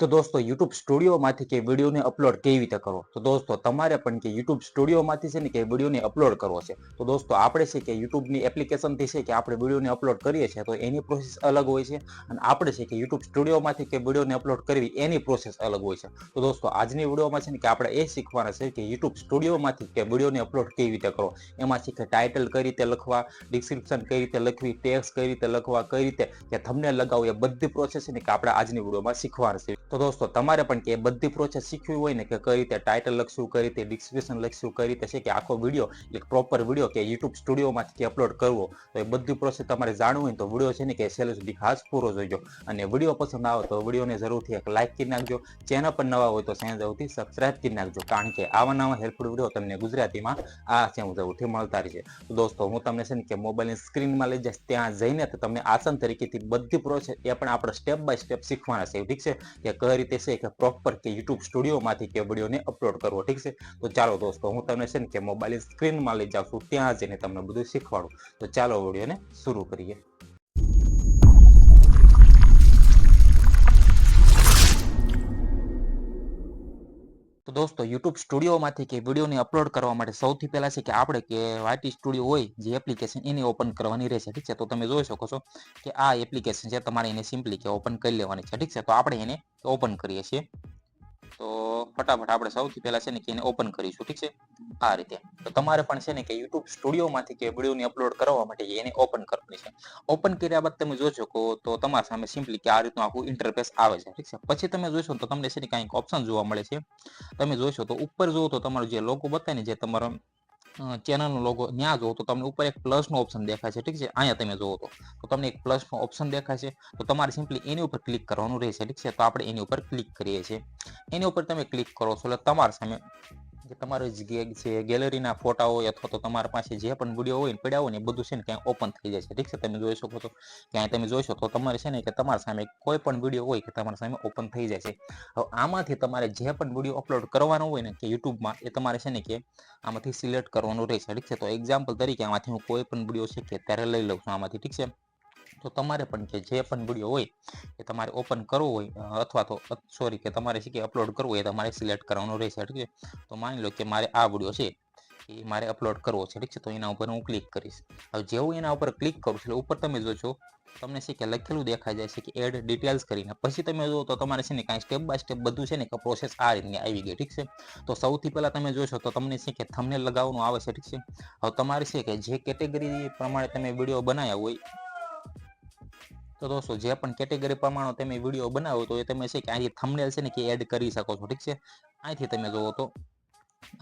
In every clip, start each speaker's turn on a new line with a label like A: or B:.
A: તો દોસ્તો યુટ્યુબ સ્ટુડિયોમાંથી કે વિડીયોને અપલોડ કેવી રીતે કરવો? તો દોસ્તો તમારે પણ કે યુટ્યુબ સ્ટુડિયોમાંથી છે ને કે વિડીયોને અપલોડ કરવો છે. તો દોસ્તો આપણે છે કે યુટ્યુબની એપ્લિકેશનથી છે કે આપણે વિડીયોને અપલોડ કરીએ છીએ તો એની પ્રોસેસ અલગ હોય છે અને આપણે છે કે યુટ્યુબ સ્ટુડિયોમાંથી કે વિડીયોને અપલોડ કરવી એની પ્રોસેસ અલગ હોય છે. તો દોસ્તો આજની વિડીયોમાં છે ને કે આપણે એ શીખવાના છે કે યુટ્યુબ સ્ટુડિયોમાંથી કે વિડીયોને અપલોડ કેવી રીતે કરો એમાં છે કે ટાઇટલ કઈ રીતે લખવા ડિસ્ક્રિપ્શન કઈ રીતે લખવી ટેક્સ કઈ રીતે લખવા, કઈ રીતે કે થમને લગાવવું એ બધી પ્રોસેસ છે ને કે આપણે આજની વિડીયોમાં શીખવાના છે. તો દોસ્તો, તમારે પણ કે બધી પ્રોસેસ શીખવી હોય ને કે કઈ રીતે ટાઇટલ લખશું, કઈ રીતે ડિસ્ક્રિપ્શન લખશું, કઈ રીતે છે કે આખો વીડિયો એક પ્રોપર વીડિયો કે યુટ્યુબ સ્ટુડિયોમાંથી અપલોડ કરવો, તો એ બધી પ્રોસેસ તમારે જાણવું હોય તો વીડિયો છે ને કે છેલ્લે સુધી ખાસ પૂરો જોઈજો અને વીડિયો પસંદ આવે તો વિડીયોને જરૂરથી એક લાઇક કરી નાખજો. ચેનલ પર નવા હોય તો ચેનલ જરૂરથી સબસ્ક્રાઇબ કરી નાખજો. કારણ કે આવા નવા હેલ્પફુલ વીડિયો તમને ગુજરાતીમાં આ ચેનલ જરૂરથી મળતા રહેશે તો દોસ્તો, હું તમને છે ને કે મોબાઈલની સ્ક્રીનમાં લઈ જઈશ, ત્યાં જઈને તમને આસન તરીકેથી બધી પ્રોસેસ એ પણ આપણે સ્ટેપ બાય સ્ટેપ શીખવાના છે. ઠીક છે? કે કઈ રીતે છે કે પ્રોપર કે યુટ્યુબ સ્ટુડિયોમાંથી કે વિડીયોને અપલોડ કરવો, ઠીક છે? તો ચાલો દોસ્તો, હું તમને છે ને કે મોબાઈલ સ્ક્રીનમાં લઈ જાઉં છું, ત્યાં જઈને તમને બધું શીખવાડું. તો ચાલો વિડીયોને શરૂ કરીએ. તો દોસ્તો યુટ્યુબ સ્ટુડિયોમાંથી કે વિડીયોને અપલોડ કરવા માટે સૌથી પહેલા છે કે આપણે કે વાયટી સ્ટુડિયો હોય જે એપ્લિકેશન એને ઓપન કરવાની રહેશે, ઠીક છે? તો તમે જોઈ શકો છો કે આ એપ્લિકેશન છે, તમારે એને સિમ્પલી કે ઓપન કરી લેવાની છે, ઠીક છે? તો આપણે એને ઓપન કરીએ છીએ. તો ફટાફટ આપણે સૌથી પહેલા છે ને કે એને ઓપન કરીશું, ઠીક છે? આ રીતે. તો તમારે પણ છે ને કે યુટ્યુબ સ્ટુડિયોમાંથી કે વિડીયોને અપલોડ કરવા માટે એને ઓપન કરવાની છે. ઓપન કર્યા બાદ તમે જોશો શકો તો તમારા સામે સિમ્પલી કે આ રીતનું આખું ઇન્ટરફેસ આવે છે, ઠીક છે? પછી તમે જોશો તો તમને છે ને કંઈક ઓપ્શન જોવા મળે છે. તમે જોશો તો ઉપર જુઓ તો તમારો જે લોગો બતાવે ને જે તમારો ચેનલનો લોગો ત્યાં જુઓ તો તમને ઉપર એક પ્લસનો ઓપ્શન દેખાય છે. ઠીક છે? અહીંયા તમે જુઓ તો. તમને એક પ્લસનો ઓપ્શન દેખાય છે. તો તમારે સિમ્પલી એની ઉપર ક્લિક કરવાનું રહેશે. ઠીક છે? તો આપણે એની ઉપર ક્લિક કરીએ છીએ. એની ઉપર તમે ક્લિક કરો છો એટલે તમારા સામે તમારો જે ગેલેરીના ફોટા હોય અથવા તો તમારા પાસે જે પણ વીડિયો હોય પડ્યા હોય ને બધું છે ને ક્યાંય ઓપન થઈ જાય છે. ઠીક છે? તમે જોઈ શકો છો. ક્યાંય તમે જોઈશો તો તમારે છે ને કે તમારા સામે કોઈ પણ વીડિયો હોય કે તમારા સામે ઓપન થઈ જાય છે. હવે આમાંથી તમારે જે પણ વીડિયો અપલોડ કરવાનો હોય ને કે યુટ્યુબમાં એ તમારે છે ને કે આમાંથી સિલેક્ટ કરવાનું રહેશે. ઠીક છે? તો એક્ઝામ્પલ તરીકે આમાંથી હું કોઈ પણ વીડિયો છે કે અત્યારે લઈ લઉં છું આમાંથી. ઠીક છે? તો તમારે પણ કે જે પણ વીડિયો હોય એ તમારે ઓપન કરવો હોય અથવા તો સોરી કે તમારે કે અપલોડ કરવું હોય તમારે સિલેક્ટ કરવાનું રહેશે, ઠીક છે? તો માની લો કે મારે આ વીડિયો છે એ મારે અપલોડ કરવો છે, ઠીક છે? તો એના ઉપર હું ક્લિક કરીશ. હવે જેવું એના ઉપર ક્લિક કરું છું, એટલે ઉપર તમે જોશો તમને છે કે લખેલું દેખાઈ જાય છે કે એડ ડિટેલ્સ કરીને. પછી તમે જુઓ તો તમારે છે ને કાંઈ સ્ટેપ બાય સ્ટેપ બધું છે ને કે પ્રોસેસ આ રીતની આવી ગઈ, ઠીક છે? તો સૌથી પહેલાં તમે જોશો તો તમને છે કે થમને લગાવવાનું આવે છે, ઠીક છે? હવે તમારે છે કે જે કેટેગરી પ્રમાણે તમે વીડિયો બનાવ્યા હોય તો દોસ્તો, જે પણ કેટેગરી પ્રમાણે તમે વીડિયો બનાવો તો એ તમે છે કે અહીંથી થમનેલ છે ને કે એડ કરી શકો છો, ઠીક છે? અહીંથી તમે જુઓ તો,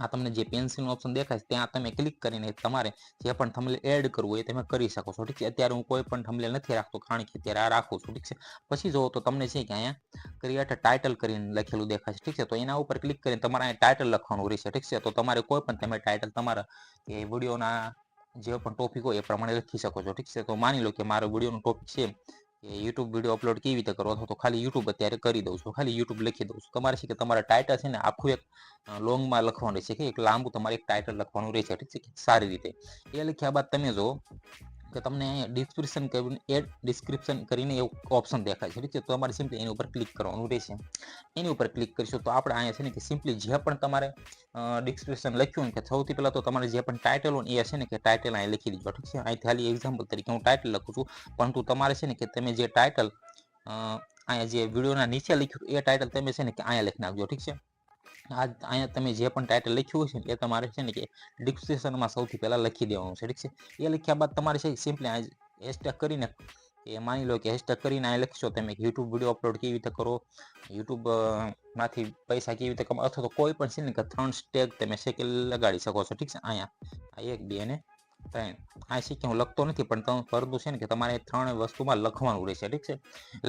A: આ તમને જે પેન્સિલનો ઓપ્શન દેખાય ત્યાં તમે ક્લિક કરીને તમારે જે પણ થંબનેલ એડ કરવું હોય એ તમે કરી શકો છો, ઠીક છે? અત્યારે હું કોઈ પણ થમલે નથી રાખતો, કારણ કે અત્યારે આ રાખું છું, ઠીક છે? પછી જુઓ તો તમને છે કે અહીંયા ક્રિએટ ટાઇટલ કરીને લખેલું દેખાય છે, ઠીક છે? તો એના ઉપર ક્લિક કરીને તમારે અહીંયા ટાઇટલ લખવાનું રહેશે, ઠીક છે? તો તમારે કોઈ પણ તમે ટાઇટલ તમારા એ વિડીયોના જે પણ ટોપિક હોય એ પ્રમાણે લખી શકો છો, ઠીક છે? તો માની લો કે મારો વિડીયોનો ટોપિક છે કે યુટ્યુબ વીડિયો અપલોડ કેવી રીતે કરો અથવા તો ખાલી યુટ્યુબ અત્યારે કરી દઉં છું. ખાલી યુટ્યુબ લખી દઉં છું. તમારે છે કે તમારા ટાઇટલ છે ને આખું એક લોંગમાં લખવાનું રહેશે કે એક લાંબુ તમારે એક ટાઇટલ લખવાનું રહેશે. ઠીક છે? સારી રીતે. એ લખ્યા બાદ તમે જો કે તમને ડિસ્ક્રિપ્શન કરીને એડ ડિસ્ક્રિપ્શન કરીને એવું ઓપ્શન દેખાય છે, ઠીક છે? તો તમારે સિમ્પલી એની ઉપર ક્લિક કરવાનું રહેશે. એની ઉપર ક્લિક કરીશું તો આપણે અહીંયા છે ને કે સિમ્પલી જે પણ તમારે ડિસ્ક્રિપ્શન લખ્યું કે સૌથી પહેલાં તો તમારે જે પણ ટાઇટલ હોય એ છે ને કે ટાઇટલ અહીંયા લખી દીધો ઠીક છે? અહીં ખાલી એક્ઝામ્પલ તરીકે હું ટાઇટલ લખું છું, પરંતુ તમારે છે ને કે તમે જે ટાઇટલ અહીંયા જે વિડીયોના નીચે લખ્યું એ ટાઇટલ તમે છે ને કે અહીંયા લખી નાખજો, ઠીક છે? આ અહીંયા તમે જે પણ ટાઇટલ લખ્યું છે એ તમારે છે ને કે ડિસ્ક્રિપ્શનમાં સૌથી પહેલાં લખી દેવાનું છે, ઠીક છે? એ લખ્યા બાદ તમારે છે સિમ્પલી આ હેશટેગ કરીને, એ માની લો કે હેશટેગ કરીને અહીં લખશો, તમે યુટ્યુબ વીડિયો અપલોડ કેવી રીતે કરો યુટ્યુબમાંથી પૈસા કેવી રીતે કમાવો, અથવા તો કોઈ પણ છે ને કે ત્રણ સ્ટેગ તમે કે લગાડી શકો છો, ઠીક છે? અહીંયા, આ એક, બે અને ત્રણ. આ છે હું લખતો નથી, પણ તમે પરંતુ છે ને કે તમારે ત્રણ વસ્તુમાં લખવાનું રહેશે, ઠીક છે?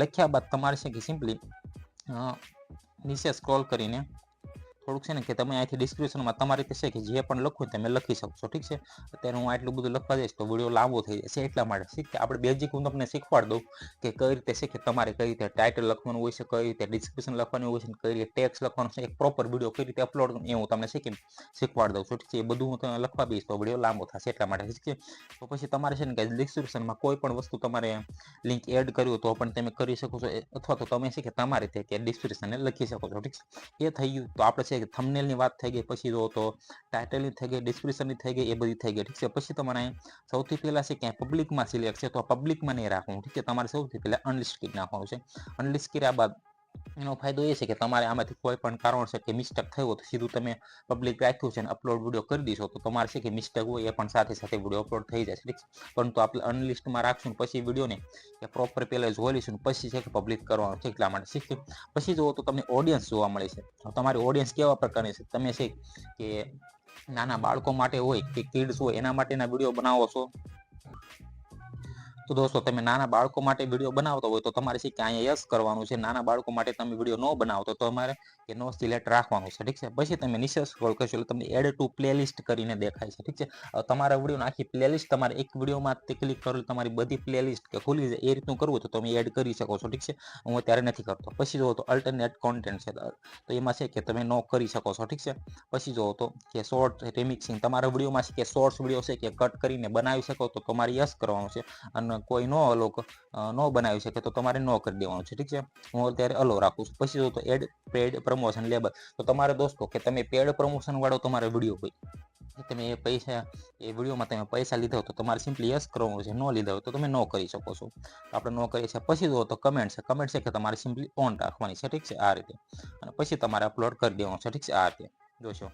A: લખ્યા બાદ તમારે છે કે સિમ્પલી નીચે સ્ક્રોલ કરીને થોડુંક છે ને કે તમે અહીંથી ડિસ્ક્રિપ્શનમાં તમારી રીતે છે કે જે પણ લખવું તમે લખી શકશો, ઠીક છે? અત્યારે હું આટલું બધું લખવા જઈશ તો વીડિયો લાંબો થઈ જશે એટલા માટે શીખ આપણે બેઝિક હું તમને શીખવાડ દઉં કે કઈ રીતે છે કે તમારે કઈ રીતે ટાઇટલ લખવાનું હોય છે, કઈ રીતે ડિસ્ક્રિપ્શન લખવાનું હોય છે, કઈ રીતે ટેક્સ લખવાનું છે, એક પ્રોપર વીડિયો કઈ રીતે અપલોડ એ હું તમને શીખી શીખવાડ દઉં છું, ઠીક છે? એ બધું હું તમને લખવા દઈશ તો વીડિયો લાંબો થશે એટલા માટે, ઠીક છે? તો પછી તમારે છે ને કે ડિસ્ક્રિપ્શનમાં કોઈ પણ વસ્તુ તમારે લિંક એડ કર્યું તો પણ તમે કરી શકો છો અથવા તો તમે છે કે તમારી રીતે કે ડિસ્ક્રિપ્શનને લખી શકો છો, ઠીક છે? એ થઈ ગયું તો આપણે છે કે થમનેલની વાત થઈ ગઈ, પછી જો તો ટાઇટલની થઈ ગઈ ડિસ્ક્રિપ્શનની થઈ ગઈ, એ બધી થઈ ગઈ, ઠીક છે? પછી તમારે સૌથી પહેલાં છે ક્યાંય પબ્લિકમાં સિલેક્ટ છે તો પબ્લિકમાં નહીં રાખવું, ઠીક છે? તમારે સૌથી પહેલાં અનલિસ્ટ કરી નાખવાનું છે. અનલિસ્ટ કર્યા બાદ એનો ફાયદો એ છે કે તમારે આમાંથી કોઈ પણ કારણસર કે મિસ્ટેક થયો તો સીધું તમે પબ્લિક રાખ્યું છે અને અપલોડ વીડિયો કરી દીશો તો તમારે છે કે મિસ્ટેક હોય એ પણ સાથે સાથે વીડિયો અપલોડ થઈ જશે, ઠીક છે? પરંતુ આપણે અનલિસ્ટમાં રાખશું પછી વિડીયોને કે પ્રોપર પહેલાં જોઈ લઈશું પછી છે કે પબ્લિક કરવાનું છે એટલા માટે શીખ્યું પછી જુઓ તો તમને ઓડિયન્સ જોવા મળે છે. તમારી ઓડિયન્સ કેવા પ્રકારની છે? તમે છે કે નાના બાળકો માટે હોય કે કિડ્સ હોય એના માટેના વીડિયો બનાવો છો? તો દોસ્તો, તમે નાના બાળકો માટે વીડિયો બનાવતો હોય તો તમારે કે અહીંયા યસ કરવાનું છે? નાના બાળકો માટે તમે વીડિયો ન બનાવતો તો તમારે નો સિલેક્ટ રાખવાનું છે, ઠીક છે? પછી તમે નીચે સ્ક્રોલ કરશો એટલે તમને એડ ટુ પ્લેલિસ્ટ કરીને દેખાય છે, ઠીક છે? તમારા વીડિયો આખી પ્લેલિસ્ટ તમારે એક વિડીયોમાં તે ક્લિક કરો તમારી બધી પ્લેલિસ્ટ કે ખુલી જાય એ રીતનું કરવું તો તમે એડ કરી શકો છો, ઠીક છે? હું અત્યારે નથી કરતો. પછી જોવો તો અલ્ટરનેટ કોન્ટેન્ટ છે, તો એમાં છે કે તમે નો કરી શકો છો, ઠીક છે? પછી જોવો તો કે શોર્ટ રેમિક્સિંગ તમારા વિડીયોમાં છે કે શોર્ટ્સ વીડિયો છે કે કટ કરીને બનાવી શકો તો તમારે યસ કરવાનું છે. અને કોઈ નો અલો નો બનાવી શકે તો તમારે નો કરી દેવાનું છે. ઠીક છે? હું અત્યારે અલો રાખું છું. પછી જો તો એડ પેડ પ્રમોશન લેબલ તો તમારે દોસ્તો, કે તમે પેડ પ્રમોશન વાળો તમારે વીડિયો હોય તમે એ પૈસા, એ વિડીયોમાં તમે પૈસા લીધા તો તમારે સિમ્પલી યસ કરવાનું છે. નો લીધા હોય તો તમે નો કરી શકો છો. આપણે નો કરીએ છીએ. પછી જો તો કમેન્ટ છે. કમેન્ટ છે કે તમારે સિમ્પલી ઓન રાખવાની છે. ઠીક છે? આ રીતે. અને પછી તમારે અપલોડ કરી દેવાનું છે. ઠીક છે? આ રીતે. જોશો?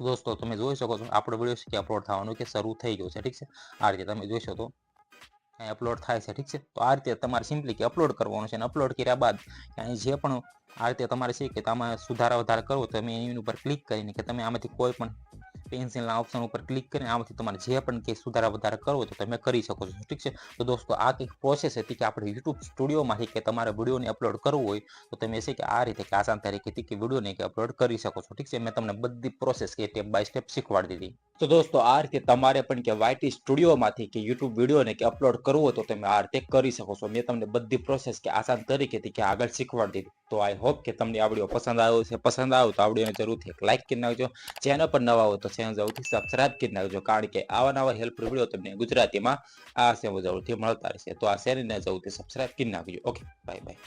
A: દોસ્તો, તમે જોઈ શકો છો. આપણો વીડિયો છે કે અપલોડ થવાનું કે શરૂ થઈ ગયો છે. ઠીક છે? આ રીતે તમે જોશો તો અહીં અપલોડ થાય છે, ઠીક છે? તો આ રીતે તમારે સિમ્પલી કે અપલોડ કરવાનું છે અને અપલોડ કર્યા બાદ અહીં જે પણ આ રીતે તમારે છે કે તમે સુધારા વધારા કરવો તો તમે એની ઉપર ક્લિક કરીને કે તમે આમાંથી કોઈ પણ પેન્સિલના ઓપ્શન ઉપર ક્લિક કરીને આમાંથી તમારે જે પણ કંઈ સુધારા વધારા કરવો તો તમે કરી શકો છો. ઠીક છે? તો દોસ્તો, આ કંઈક પ્રોસેસ હતી કે આપણે યુટ્યુબ સ્ટુડિયોમાંથી કે તમારે વિડીયોને અપલોડ કરવું હોય તો તમે છે કે આ રીતે કે આસાન તરીકેથી કે વિડીયોને કે અપલોડ કરી શકો છો. ઠીક છે? મેં તમને બધી પ્રોસેસ કે સ્ટેપ બાય સ્ટેપ શીખવાડી દીધી. તો દોસ્તો, આ રીતે તમારે પણ કે વાયટી સ્ટુડિયોમાંથી કે યુટ્યુબ વિડીયોને કે અપલોડ કરવો તો તમે આ રીતે કરી શકો છો. મેં તમને બધી પ્રોસેસ કે આસાન તરીકેથી કે આગળ શીખવાડી દીધી. તો આઈ હોપ કે તમને આ પસંદ આવ્યો છે પસંદ આવ્યો તો આ જરૂરથી એક લાઇક કરી નાખજો. ચેનલ પર નવા હોય તો ચેનલ જરૂરથી સબસ્ક્રાઇબ કરી નાખજો, કારણ કે આવા નવા હેલ્પ વીડિયો તમને ગુજરાતીમાં આ સેવા જરૂરથી મળતા રહેશે. તો આ ચેનલને જરૂરથી સબસ્ક્રાઇબ કરી નાખજો. Okay bye bye